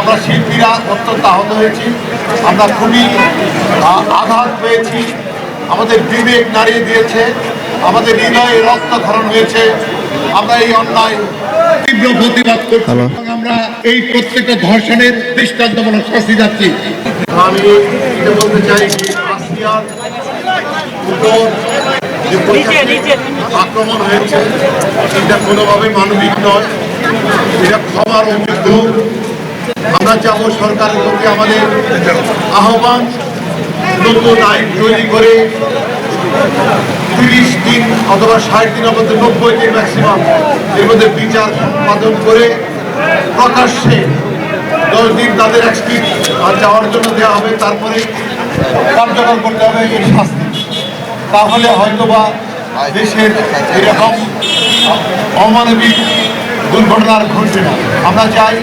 আমরা শিল্পীরা অত্যন্ত আহত হয়েছি। আমরা খুবই আঘাত পেয়েছি। আমাদের বিবেক নাড়িয়ে দিয়েছে। আমাদের হৃদয়ে রক্তক্ষরণ হয়েছে। আমরা এই অন্যায় তীব্র প্রতিবাদ করছি। আমরা এই প্রত্যেকটা ধর্ষণের দৃষ্টান্তমূলক শাস্তি যাচ্ছি। আমি এটা বলতে চাই আক্রমণ হয়েছে এটা কোনোভাবে মানবিক নয়। এটা ক্ষমার অযোগ্য আমরা চাবো সরকারের প্রতি আমাদের আহ্বান। নতুন আইন তৈরি করে তিরিশ দিন অথবা ষাট দিনের মধ্যে নব্বই দিন ম্যাক্সিমাম এর মধ্যে বিচার সম্পাদন করে প্রকাশ্যে দশ দিন তাদের এক্সপিট যাওয়ার জন্য দেওয়া হবে, তারপরে কার্যকর করতে হবে এই শাস্তি। তাহলে হয়তোবা দেশের এরকম অমানবিক দুর্ঘটনার ঘটবে না। আমরা চাই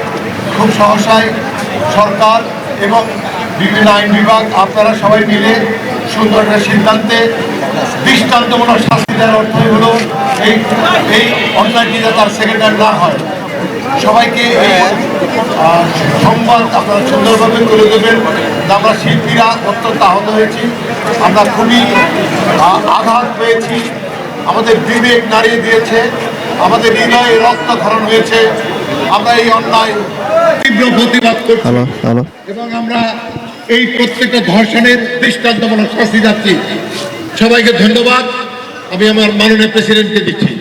খুব সহসায় সরকার এবং বিভিন্ন আইন বিভাগ, আপনারা সবাই মিলে সুন্দর একটা সিদ্ধান্তে, দৃষ্টান্তমূলক শাস্তি দেওয়ার অর্থই হলো এই এই অন্যায়টি তার সেকেন্ডার না হয়। সবাইকে সংবাদ আপনারা সুন্দরভাবে তুলে দেবেন। আমরা শিল্পীরা অত্যন্ত আহত হয়েছি। আমরা খুবই আঘাত পেয়েছি। আমাদের বিবেক নাড়িয়ে দিয়েছে। আমাদের হৃদয়ে রক্তক্ষরণ হয়েছে। আমরা এই অন্যায় তীব্র প্রতিবাদ করছি। এবং আমরা এই প্রত্যেকটা ধর্ষণের দৃষ্টান্তমূলক শাস্তি যাচ্ছি সবাইকে ধন্যবাদ। আমি আমার মাননীয় প্রেসিডেন্টকে দিচ্ছি।